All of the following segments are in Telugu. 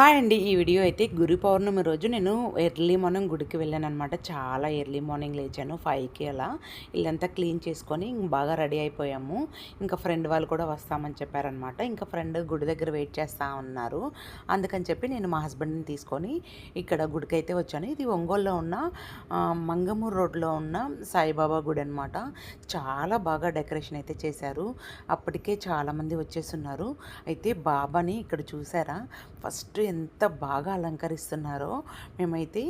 హాయ్ అండి. ఈ వీడియో అయితే గురు పౌర్ణమి రోజు నేను ఎర్లీ మార్నింగ్ గుడికి వెళ్ళాను అనమాట చాలా ఎర్లీ మార్నింగ్ లేచాను ఫైవ్కి అలా. ఇల్లంతా క్లీన్ చేసుకొని బాగా రెడీ అయిపోయాము. ఇంకా ఫ్రెండ్ వాళ్ళు కూడా వస్తామని చెప్పారనమాట ఇంకా ఫ్రెండ్ గుడి దగ్గర వెయిట్ చేస్తూ ఉన్నారు. అందుకని చెప్పి నేను మా హస్బెండ్ని తీసుకొని ఇక్కడ గుడికి అయితే వచ్చాను. ఇది ఒంగోలులో ఉన్న మంగమూరు రోడ్లో ఉన్న సాయిబాబా గుడి అనమాట చాలా బాగా డెకరేషన్ అయితే చేశారు. అప్పటికే చాలామంది వచ్చేస్తున్నారు అయితే బాబాని ఇక్కడ చూసారా? ఫస్ట్ ఎంత బాగా అలంకరిస్తున్నారో మేమైతే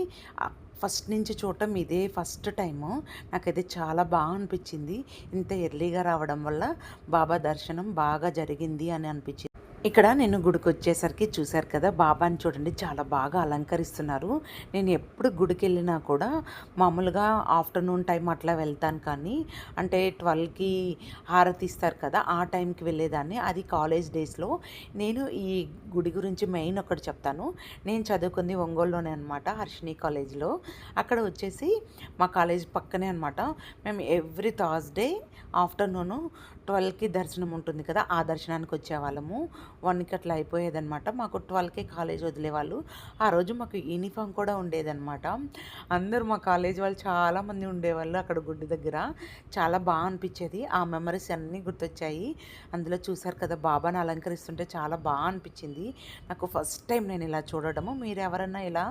ఫస్ట్ నుంచి చూడటం ఇదే ఫస్ట్ టైము. నాకైతే చాలా బాగా అనిపించింది. ఇంత ఎర్లీగా రావడం వల్ల బాబా దర్శనం బాగా జరిగింది అని అనిపించింది. ఇక్కడ నేను గుడికి వచ్చేసరికి చూశారు కదా బాబాని చూడండి చాలా బాగా అలంకరిస్తున్నారు. నేను ఎప్పుడు గుడికి వెళ్ళినా కూడా మామూలుగా ఆఫ్టర్నూన్ టైం అట్లా వెళ్తాను కానీ అంటే ట్వెల్వ్కి హారతి ఇస్తారు కదా ఆ టైంకి వెళ్ళేదాన్ని. అది కాలేజ్ డేస్లో. నేను ఈ గుడి గురించి మెయిన్ ఒకటి చెప్తాను. నేను చదువుకుంది ఒంగోలులోనే అనమాట హర్షిని కాలేజ్లో. అక్కడ వచ్చేసి మా కాలేజ్ పక్కనే అనమాట మేము ఎవ్రీ థర్స్డే ఆఫ్టర్నూను ట్వెల్వ్కి దర్శనం ఉంటుంది కదా ఆ దర్శనానికి వచ్చేవాళ్ళము. వన్కి అట్లా అయిపోయేదనమాట మాకు ట్వెల్వ్కే కాలేజ్ వదిలేవాళ్ళు. ఆ రోజు మాకు యూనిఫామ్ కూడా ఉండేదనమాట అందరూ మా కాలేజ్ వాళ్ళు చాలామంది ఉండేవాళ్ళు అక్కడ గుడి దగ్గర. చాలా బాగా అనిపించేది. ఆ మెమరీస్ అన్నీ గుర్తొచ్చాయి. అందులో చూసారు కదా బాబాని అలంకరిస్తుంటే చాలా బాగా అనిపించింది. నాకు ఫస్ట్ టైం నేను ఇలా చూడడము. మీరు ఎవరన్నా ఇలా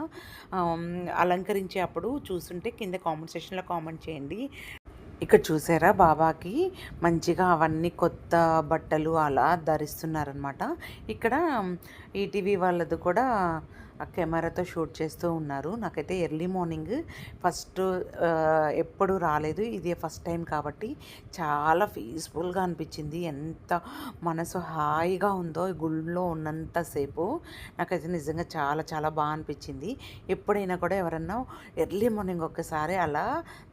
అలంకరించే అప్పుడు చూస్తుంటే కింద కామెంట్ సెక్షన్లో కామెంట్ చేయండి. ఇక్కడ చూసారా బాబాకి మంచిగా అవన్నీ కొత్త బట్టలు అలా ధరిస్తున్నారనమాట ఇక్కడ ఈటీవీ వాళ్ళది కూడా కెమెరాతో షూట్ చేస్తూ ఉన్నారు. నాకైతే ఎర్లీ మార్నింగ్ ఫస్ట్ ఎప్పుడు రాలేదు. ఇది ఫస్ట్ టైం కాబట్టి చాలా పీస్ఫుల్గా అనిపించింది. ఎంత మనసు హాయిగా ఉందో గుళ్ళో ఉన్నంతసేపు నాకైతే నిజంగా చాలా చాలా బాగా అనిపించింది. ఎప్పుడైనా కూడా ఎవరన్నా ఎర్లీ మార్నింగ్ ఒక్కసారి అలా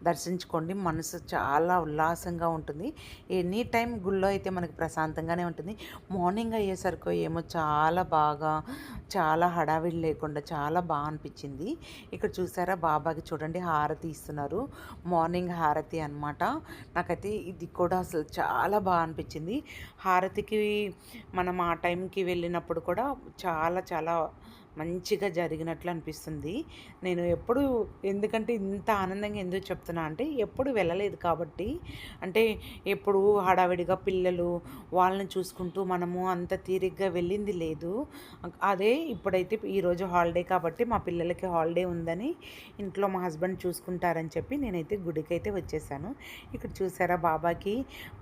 దర్శించుకోండి. మనసు చాలా ఉల్లాసంగా ఉంటుంది. ఎనీ టైం గుళ్ళో అయితే మనకి ప్రశాంతంగానే ఉంటుంది. మార్నింగ్ అయ్యేసరికి ఏమో చాలా బాగా చాలా హడావిడి లేకుండా చాలా బాగా అనిపించింది. ఇక్కడ చూసారా? బాబాకి చూడండి హారతి ఇస్తున్నారు. మార్నింగ్ హారతి అన్నమాట. నాకైతే ఇది కూడా అసలు చాలా బాగా అనిపించింది. హారతికి మనం ఆ టైంకి వెళ్ళినప్పుడు కూడా చాలా చాలా మంచిగా జరిగినట్లు అనిపిస్తుంది. నేను ఎప్పుడు ఎందుకంటే ఇంత ఆనందంగా ఎందుకు చెప్తున్నా అంటే ఎప్పుడు వెళ్ళలేదు కాబట్టి. అంటే ఎప్పుడు హడావిడిగా పిల్లలు వాళ్ళని చూసుకుంటూ మనము అంత తీరిగ్గా వెళ్ళింది లేదు. అదే ఇప్పుడైతే ఈరోజు హాలిడే కాబట్టి మా పిల్లలకి హాలిడే ఉందని ఇంట్లో మా హస్బెండ్ చూసుకుంటారని చెప్పి నేనైతే గుడికి అయితే వచ్చేసాను. ఇక్కడ చూసారా బాబాకి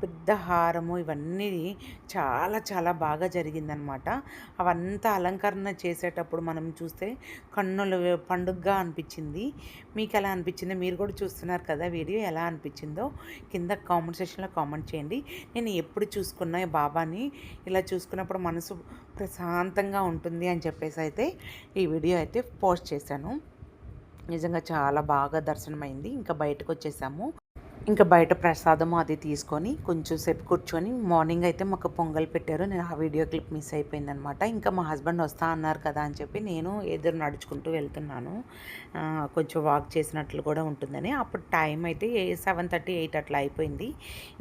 పెద్ద హారము ఇవన్నీ చాలా చాలా బాగా జరిగిందనమాట. అవంతా అలంకరణ చేసేటప్పుడు మనం చూస్తే కన్నుల పండుగగా అనిపించింది. మీకు ఎలా అనిపించిందో? మీరు కూడా చూస్తున్నారు కదా వీడియో ఎలా అనిపించిందో కింద కామెంట్ సెక్షన్లో కామెంట్ చేయండి. నేను ఎప్పుడు చూసుకున్నా బాబాని ఇలా చూసుకున్నప్పుడు మనసు ప్రశాంతంగా ఉంటుంది అని చెప్పేసి అయితే ఈ వీడియో అయితే పోస్ట్ చేశాను. నిజంగా చాలా బాగా దర్శనమైంది. ఇంకా బయటకు వచ్చేసాము. ఇంకా బయట ప్రసాదం అది తీసుకొని కొంచెం సేపు కూర్చొని మార్నింగ్ అయితే మాకు పొంగల్ పెట్టారు. నేను ఆ వీడియో క్లిప్ మిస్ అయిపోయిందనమాట. ఇంకా మా హస్బెండ్ వస్తా అన్నారు కదా అని చెప్పి నేను ఎదురు నడుచుకుంటూ వెళ్తున్నాను. కొంచెం వాక్ చేసినట్లు కూడా ఉంటుందని. అప్పుడు టైం అయితే సెవెన్ థర్టీ ఎయిట్ అట్లా అయిపోయింది.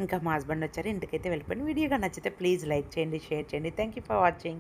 ఇంకా మా హస్బెండ్ వచ్చారు ఇంటికైతే వెళ్ళిపోయింది వీడియోగా నచ్చితే ప్లీజ్ లైక్ చేయండి షేర్ చేయండి. Thank you for watching